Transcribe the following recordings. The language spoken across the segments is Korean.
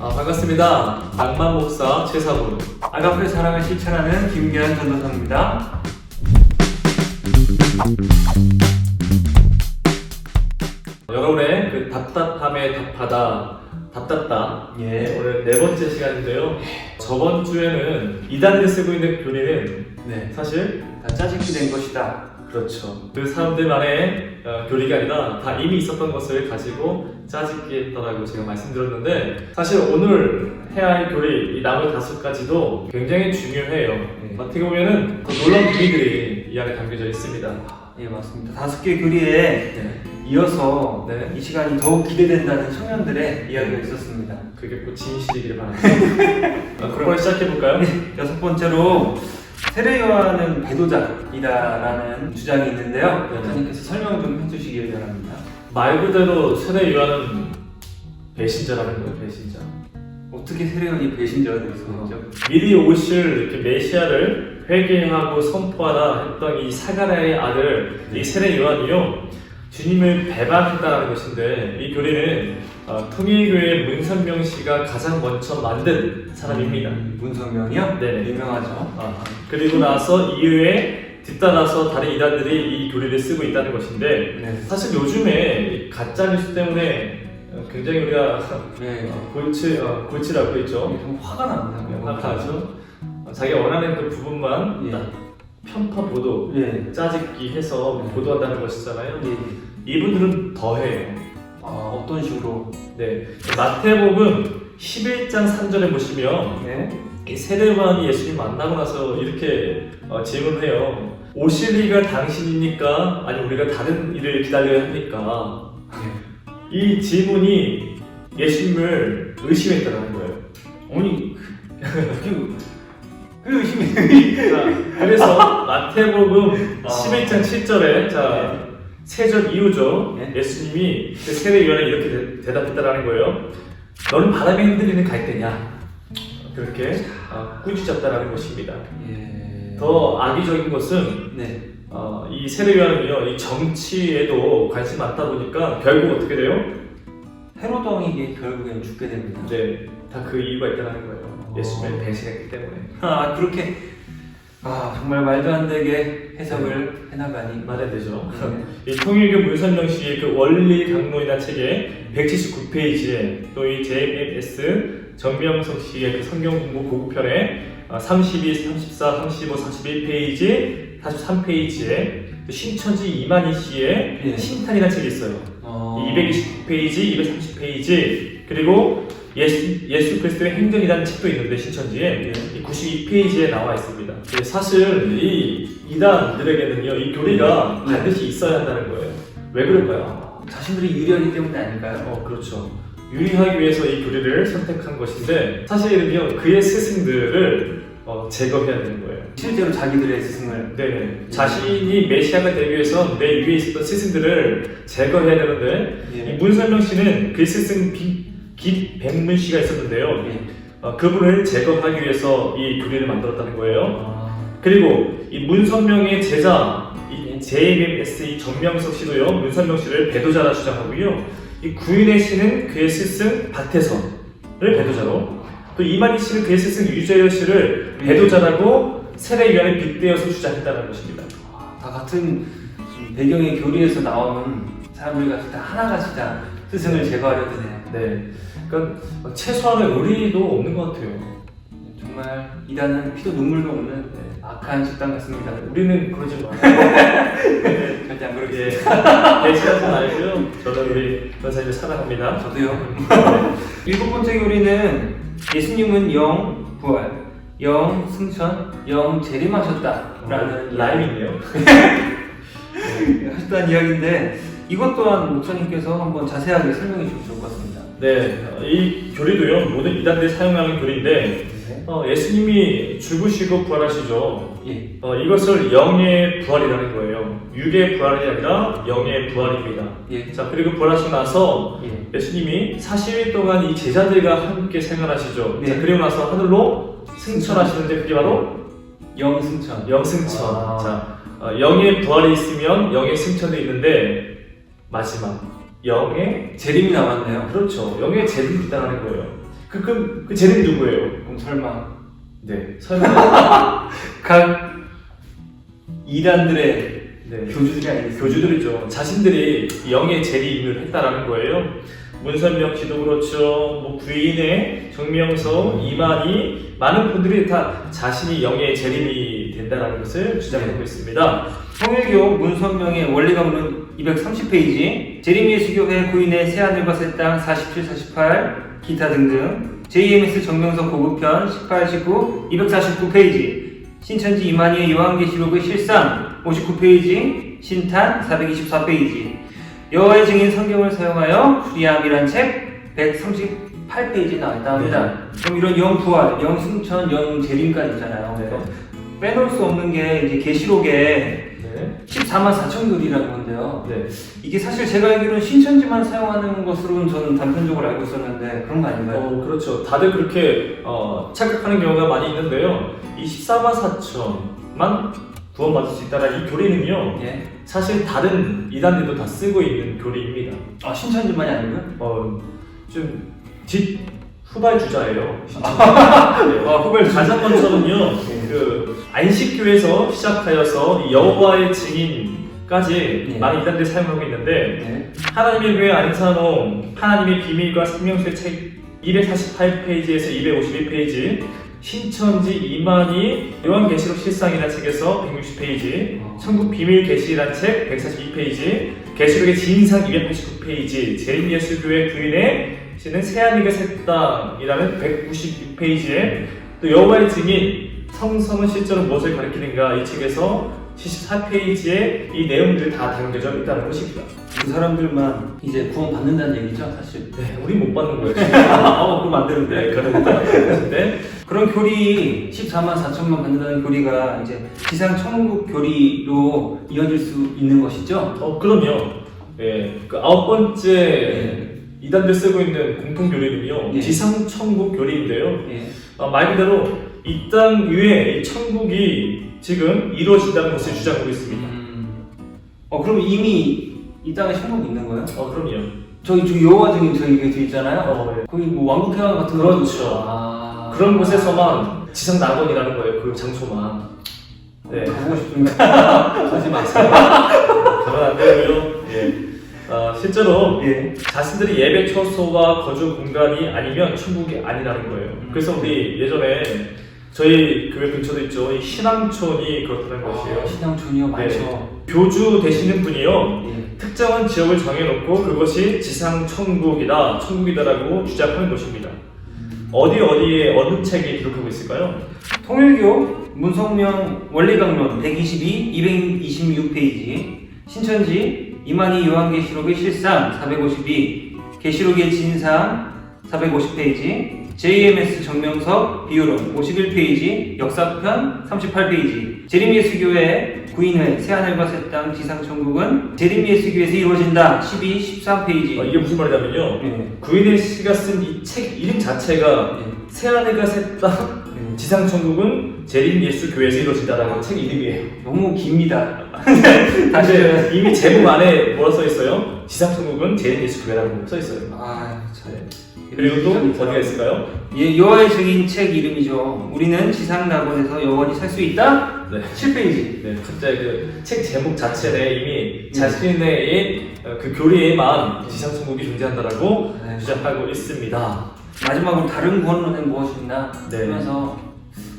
아, 반갑습니다. 낭만 목사 최사부. 아가페 사랑을 실천하는 김기환 전도사입니다. 여러분의 그 답답함에 답하다, 답답다. 예. 오늘 네 번째 시간인데요. 저번 주에는 이단을 쓰고 있는 교리는 네. 사실 다 짜증기 된 것이다. 그렇죠. 그 사람들만의 어, 교리가 아니라 다 이미 있었던 것을 가지고 짜집기 했다라고 제가 말씀드렸는데 사실 오늘 해야 할 교리 이 나머지 다섯 가지도 굉장히 중요해요. 네. 어떻게 보면은 더 놀라운 의미들이 이 안에 담겨져 있습니다. 예, 맞습니다. 다섯 개 교리에 네. 이어서 네. 이 시간이 더욱 기대된다는 청년들의 이야기가 있었습니다. 그게 꼭 진실이길 바랍니다. 아, 그럼 시작해볼까요? 여섯 번째로 세례 요한은 배도자이다라는 주장이 있는데요. 네. 목사님께서 설명 좀 해주시길 바랍니다. 말 그대로 세례 요한은 배신자라는 거예요, 배신자. 어떻게 세례 요한이 배신자가 될 수가 있죠? 미리 오실 이렇게 메시아를 회개하고 선포하라 했던 이 사가랴의 아들 이 세례 요한이요 주님을 배반했다는 것인데 이 교리는 어, 통일교회 문선명 씨가 가장 먼저 만든 사람입니다. 음, 문성명이요? 네. 유명하죠. 아, 그리고 나서 이후에 뒤따라서 다른 이단들이 이 교리를 쓰고 있다는 것인데 네. 사실 요즘에 이 가짜 뉴스 때문에 어, 굉장히 우리가 네. 어, 골치 어, 골치라고 있죠. 좀 화가 납니다. 화가죠. 어, 자기가 원하는 그 부분만 예. 딱 편파 보도, 예. 짜집기 해서 보도한다는 것이잖아요. 예. 이분들은 더해요. 아, 어떤 식으로? 네, 마태복음 11장 3절에 보시면 네. 이 세례요한이 예수님 만나고 나서 이렇게 어, 질문을 해요. 오실 이가 당신입니까? 아니 우리가 다른 일을 기다려야 합니까? 이 질문이 예수님을 의심했다는 거예요. 아니, 그, 그 의심이. 자, 그래서 마태복음 아. 11장 7절에 자, 세절 이후죠. 네. 예수님이 그 세례 요한에 이렇게 대- 대답했다라는 거예요. 너는 바람에 흔들리는 갈대냐? 그렇게 아, 꾸짖었다라는 것입니다. 예. 더 악의적인 것은 네. 어, 이 세례 요한은요, 이 정치에도 관심 많다 보니까 결국 어떻게 돼요? 헤로드 왕에게 결국엔 죽게 됩니다. 네, 다 그 이유가 있다는 거예요. 어. 예수님을 배신했기 때문에. 아, 그렇게. 아, 정말 말도 안 되게 해석을 해나가니. 말해야 되죠. 네. 이 통일교 문선명 씨의 그 원리 강론이라는 책에 179페이지에 또 이 JMS 정명석 씨의 그 성경 공부 고급편에 아, 32, 34, 35, 41페이지, 43페이지에 신천지 이만희 씨의 예. 신탄이라는 책이 있어요. 어... 229페이지, 230페이지, 그리고 예수, 예수 그리스도의 행전이라는 책도 있는데 신천지에 이 92페이지에 나와 있습니다. 사실 이 이단들에게는요 이 교리가 네. 반드시 있어야 한다는 거예요. 왜 그럴까요? 자신들이 유리하기 때문에 아닐까요? 어 그렇죠. 유리하기 위해서 이 교리를 선택한 것인데 사실은요 그의 스승들을 어, 제거해야 되는 거예요. 실제로 자기들의 스승을. 네, 자신이 메시아가 되기 위해서 내 위에 있었던 스승들을 제거해야 되는데 이 예. 문설명 씨는 그 스승 기, 김백문 씨가 있었는데요. 예. 어, 그분을 제거하기 위해서 이 교리를 만들었다는 거예요. 아, 그리고 이 문선명의 제자 이 JMS 이 정명석 씨도요. 문선명 씨를 배도자라 주장하고요. 이 구인의 씨는 그의 스승 박태선을 배도자로 또 이만희 씨는 그의 스승 유재열 씨를 배도자라고 세례 위안에 빗대어서 주장했다는 것입니다. 다 같은 배경의 교리에서 나오는 사람들 같이 다 하나같이 다 스승을 제거하려 드네요. 네, 그러니까 최소한의 의리도 없는 것 같아요. 정말 이단은 피도 눈물도 없는 악한 집단 같습니다. 우리는 그러지 마요. 절대 안 예, 그러겠습니다. 배신하지 말고요. 저는 우리 변사님을 사랑합니다. 저도요. 일곱 번째 교리는 예수님은 영 부활, 영 승천, 영 재림하셨다라는 라임이네요. 이야기- 하셨다는 이야기인데 이것 또한 목사님께서 한번 자세하게 설명해 주시면 좋을 것 같습니다. 네, 어, 이 교리도요. 모든 이단들이 사용하는 교리인데 어, 예수님이 죽으시고 부활하시죠. 예. 어, 이것을 영의 부활이라는 거예요. 육의 부활이 아니라 영의 부활입니다. 예. 자, 그리고 부활하시고 나서 예. 예수님이 40일 동안 이 제자들과 함께 생활하시죠. 네. 자, 그리고 나서 하늘로 승천하시는데 그게 바로 영 승천. 영승천. 아. 자, 어, 영의 부활이 있으면 영의 승천도 있는데 마지막 영의 재림이 남았네요. 그렇죠. 영의 재림이 있다는 거예요. 그, 그, 그 쟤는 누구예요? 그럼 설마 네. 설마. 각 이단들의 네. 교주들이 아니겠어요? 교주들이죠. 자신들이 영의 재림을 했다라는 거예요. 문선명 씨도 그렇죠. 뭐 부인의 정명서, 이만희 많은 분들이 다 자신이 영의 재림이 된다라는 것을 주장하고 있습니다. 통일교 문선명의 원리강론 230페이지, 재림예수교회 구인의 새하늘과 새 땅 47, 48, 기타 등등, JMS 정명석 고급편 18, 19, 249페이지, 신천지 이만희의 요한계시록의 실상 59페이지, 신탄 424페이지, 여호와의 증인 성경을 사용하여 프리암이란 책 138페이지에 나와 있다 합니다. 그럼 이런 영부활, 영승천, 영재림까지 있잖아요. 네. 빼놓을 수 없는 게 이제 계시록에 네. 14만 4천 글이라고 하는데요. 네. 이게 사실 제가 알기로는 신천지만 사용하는 것으로는 저는 단편적으로 알고 있었는데 그런 거 아닌가요? 어, 그렇죠. 다들 그렇게 어, 착각하는 경우가 많이 있는데요. 이 14만 4천만 구원받을 수 있다는 이 교리는요. 예. 사실 다른 이단들도 다 쓰고 있는 교리입니다. 아 신천지만이 아니고요? 어, 좀 뒷 후발 주자예요. 네. 아 후발 주자. 가장 먼저는요, 네. 그 안식교에서 시작하여서 이 여호와의 증인까지 네. 많은 이단들이 사용하고 있는데 네. 하나님의 교회 안산홍 하나님의 비밀과 생명수의 책 248페이지에서 251페이지 신천지 이만희 요한계시록 실상이라는 책에서 160페이지 어. 천국 비밀 계시라는 책 142페이지 계시록의 진상 289페이지 제림예수교회 부인의 새하늘과 새 땅이라는 196페이지에 또 여호와의 증인 성성은 실제로 무엇을 가리키는가 이 책에서 74페이지에 이 내용들이 다 담겨져 있다는 것입니다. 그 사람들만 이제 구원 받는다는 얘기죠 사실. 네, 우리 못 받는 거예요. 지금. 어 그럼 안 되는데. 네, 그런데 그런 교리 14만 4천만 받는다는 교리가 이제 지상 천국 교리로 이어질 수 있는 것이죠? 어, 그럼요. 예, 그 아홉 번째 이단들 쓰고 있는 공통 교리는요, 예. 지상 천국 교리인데요. 예. 어, 말 그대로 이 땅 위에 이 천국이 지금 이루어진다는 것을 주장하고 있습니다. 음. 어 그럼 이미 이 땅에 천국이 있는 거예요? 어, 그럼요. 저기 저기 여호와 증인 저기 그 뒤에 있잖아요. 어, 예. 거기 뭐 왕국 회관 같은 거 그렇죠. 아... 그런 곳에서만 지상 낙원이라는 거예요. 그 장소만. 네. 가보고 싶습니다. 하지 마세요. 그러면 안 되고요. 예. 아, 실제로 예. 자신들의 예배 처소와 거주 공간이 아니면 천국이 아니라는 거예요. 그래서 우리 예전에 저희 교회 근처도 있죠. 이 신앙촌이 그렇다는 것이에요. 신앙촌이요 많죠. 교주 되시는 분이요. 예. 특정한 지역을 정해놓고 그것이 지상 천국이다, 천국이다라고 주장하는 것입니다. 어디 어디에 어느 책에 기록하고 있을까요? 통일교 문성명 원리강론 122, 226페이지 신천지 이만희 요한계시록의 실상 452 계시록의 진상 450페이지 JMS 정명석 비유론 51페이지 역사편 38페이지 재림예수교회 구인회 새하늘과 새 땅 지상천국은 재림예수교회에서 이루어진다 12, 13페이지 어, 이게 무슨 말이냐면요. 예. 구인혜 씨가 쓴 이 책 이름 자체가 예. 새하늘과 새 땅, 예. 지상 천국은 재림 예수 교회에서 이루어진다라는 책 이름이에요. 너무 깁니다 다시 이미 제목 안에 뭐라 써 있어요? 지상 천국은 재림 예수 교회라고 써 있어요. 아 참. 그리고 또 어디가 있을까요? 예, 여호와의 증인 책 이름이죠. 우리는 지상 낙원에서 영원히 살 수 있다. 네. 7페이지. 네, 각자의 그책 제목 자체에 이미 자신의 어, 그 교리에만 지상 천국이 존재한다라고 네. 주장하고 있습니다. 마지막으로 다른 구원론은 무엇이 있나 네. 하면서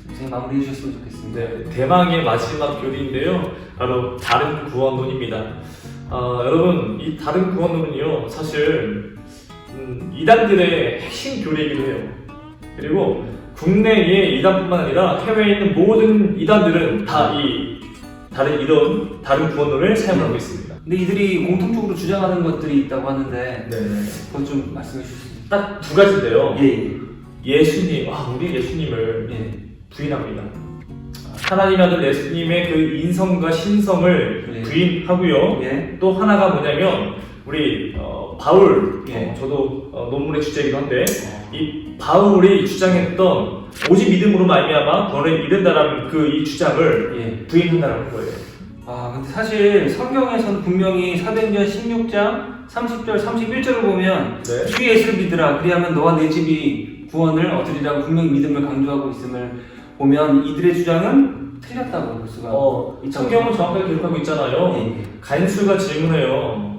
선생님 마무리해 주셨으면 좋겠습니다. 네, 대망의 마지막 교리인데요. 바로 다른 구원론입니다. 아, 여러분, 이 다른 구원론은요, 사실 음, 이단들의 핵심 교리이기도 해요. 그리고 국내의 이단뿐만 아니라 해외에 있는 모든 이단들은 다 이 다른 이런 다른 구원론을 사용하고 있습니다. 근데 이들이 공통적으로 주장하는 것들이 있다고 하는데 네, 그것 좀 말씀해 주시죠. 딱 두 가지인데요. 예, 예수님, 아, 우리 예수님을 예. 부인합니다. 하나님 아들 예수님의 그 인성과 신성을 네. 부인하고요. 예. 또 하나가 뭐냐면 우리 어, 바울 예. 어, 저도 어, 논문의 주제이기도 한데 이 바울이 주장했던 오직 믿음으로 말미암아 너를 이른다라는 그 이 주장을 예. 부인한다는 거예요. 아, 근데 사실 성경에서는 분명히 사도행전 16장 30절, 31절을 보면 네. 주 예수를 믿으라. 그리하면 너와 내 집이 구원을 얻으리라고 분명히 믿음을 강조하고 있음을 보면 이들의 주장은 틀렸다고 볼 수가 어, 있죠. 성경은 정확하게 기록하고 있잖아요. 예. 간수가 질문해요.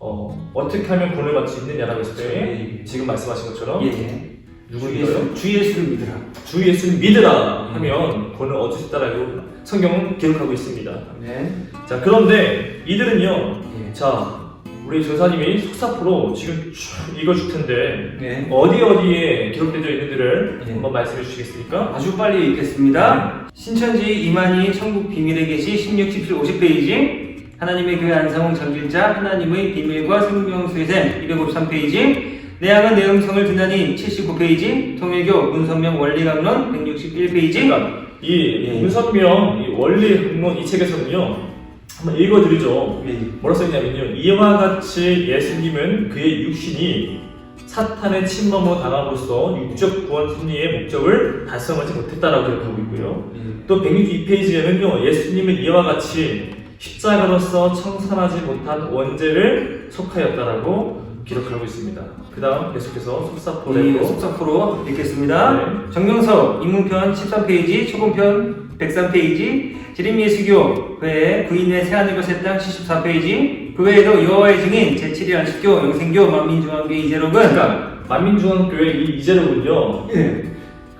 어, 어떻게 하면 구원을 받을 수 있느냐라고 했을 때 예, 예. 지금 말씀하신 것처럼 예. 예. 누구 주 믿어요? 예수, 주 예수를 믿으라. 주 예수를 믿으라 예. 하면 구원을 얻을 수 있다라고 성경은 기록하고 있습니다. 네. 자 그런데 이들은요. 예. 자 우리 전사님이 속사포로 지금 쭉 읽어줄 텐데 네. 어디 어디에 기록되어 있는지를 예. 한번 말씀해 주시겠습니까? 아주 빨리 읽겠습니다. 신천지 이만희 천국 비밀에 계시 16, 17, 50페이지 하나님의 교회 안상홍 전길자 하나님의 비밀과 생명수의 샘 253페이지 내 양은 내 음성을 듣나니 79페이지 통일교 문선명 원리강론 161페이지 그러니까 이 예. 문선명 이 원리 흑론 이 책에서는요 한번 읽어드리죠. 뭐라 써있냐면요 이와 같이 예수님은 그의 육신이 사탄의 침범으로 당함으로써 육적 구원 승리의 목적을 달성하지 못했다라고 기록하고 있고요. 또 162페이지에는요 예수님은 이와 같이 십자가로서 청산하지 못한 원죄를 속하였다라고 기록하고 있습니다. 그 다음 계속해서 이 속사포레로 속사포로 읽겠습니다. 네. 정명석 입문편 13페이지 초본편 103페이지 지림예수교 그외에 구인의 새하늘과 새 땅 74페이지 그 외에도 여호와의 증인 제7일 안식교 영생교 만민중앙교회 이재록은 그러니까 만민중앙교회 이 이재록은요 예.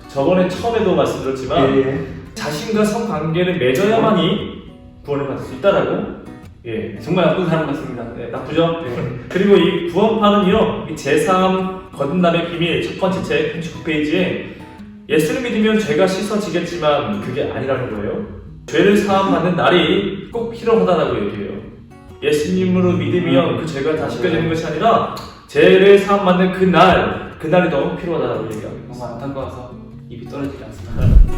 저번에 처음에도 말씀드렸지만 예. 자신과 성관계를 맺어야만이 구원을 받을 수 있다라고 예 정말 나쁜 사람 같습니다. 네, 나쁘죠? 그리고 이 구원파는요, 이 제3 거듭남의 비밀 첫 번째 책 39페이지에 예수를 믿으면 죄가 씻어지겠지만 그게 아니라는 거예요. 죄를 사함받는 날이 꼭 필요하다라고 얘기해요. 예수님으로 믿으면 그 죄가 다 씻겨지는 것이 아니라 죄를 사함받는 그 날, 그 날이 너무 필요하다라고 얘기합니다. 너무 안타까워서 입이 떨어지지 않습니다.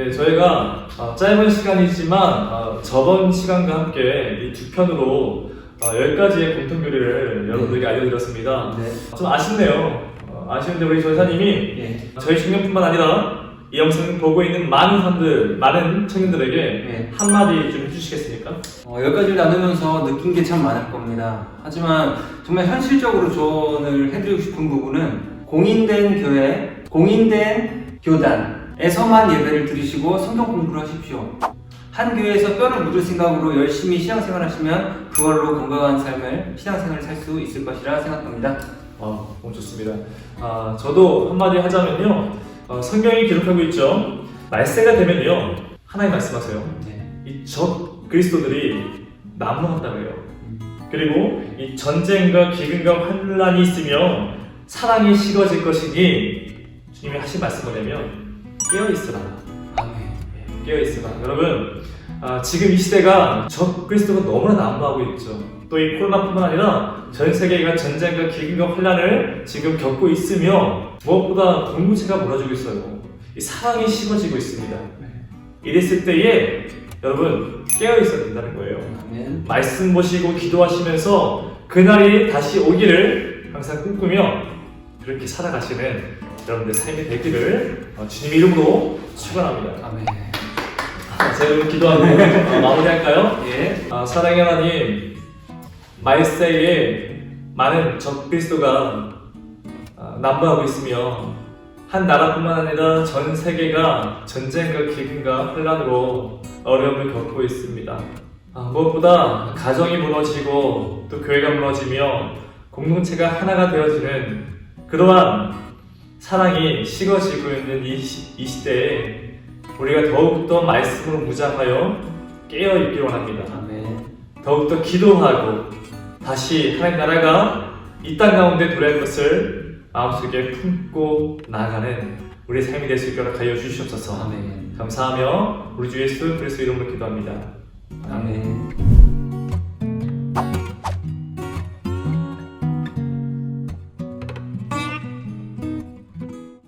네, 저희가 어, 짧은 시간이지만 어, 저번 시간과 함께 이 두 편으로 어, 10가지의 공통 교리를 여러분들에게 알려드렸습니다. 네. 좀 아쉽네요. 어, 아쉬운데 우리 전사님이 예. 저희 청년뿐만 아니라 이 영상을 보고 있는 많은 사람들, 많은 청년들에게 네. 한마디 좀 해주시겠습니까? 어, 여기까지 나누면서 느낀 게 참 많을 겁니다. 하지만 정말 현실적으로 조언을 해드리고 싶은 부분은 공인된 교회, 공인된 교단 에서만 예배를 드리시고 성경 공부를 하십시오. 한 교회에서 뼈를 묻을 생각으로 열심히 신앙생활 하시면 그걸로 건강한 삶을 신앙생활을 살 수 있을 것이라 생각합니다. 어, 너무 좋습니다. 아, 저도 한마디 하자면요. 어, 성경이 기록하고 있죠. 말세가 되면요. 하나님 말씀하세요. 네. 이적 그리스도들이 난무한다고 해요. 그리고 이 전쟁과 기근과 환란이 있으며 사랑이 식어질 것이니 주님이 하신 말씀 뭐냐면 깨어 있으라. 아멘. 깨어 있으라. 여러분 아, 지금 이 시대가 적 그리스도가 너무나 난무하고 있죠. 또 이 코로나뿐만 아니라 전 세계가 전쟁과 기근과 환란을 지금 겪고 있으며 무엇보다 공동체가 무너지고 있어요. 이 사랑이 식어지고 있습니다. 이랬을 때에 여러분 깨어 있어야 된다는 거예요. 아멘. 말씀 보시고 기도하시면서 그날이 다시 오기를 항상 꿈꾸며 그렇게 살아가시는 여러분들 삶이 되기를 어, 주님 이름으로 축원합니다. 아멘. 자, 제가 여러분 기도하고 어, 마무리할까요? 예. 아, 사랑의 하나님 말세에 많은 적 그리스도가 아, 난무하고 있으며 한 나라뿐만 아니라 전 세계가 전쟁과 기근과 혼란으로 어려움을 겪고 있습니다. 아, 무엇보다 가정이 무너지고 또 교회가 무너지며 공동체가 하나가 되어지는 그러한 사랑이 식어지고 있는 이, 시, 이 시대에 우리가 더욱더 말씀으로 무장하여 깨어 있기를 원합니다. 아멘. 더욱더 기도하고 다시 하나님 나라가 이 땅 가운데 도래할 것을 마음속에 품고 나아가는 우리의 삶이 될 수 있도록 하여 주시옵소서. 아멘. 감사하며 우리 주 예수 그리스도 이름으로 기도합니다. 아멘.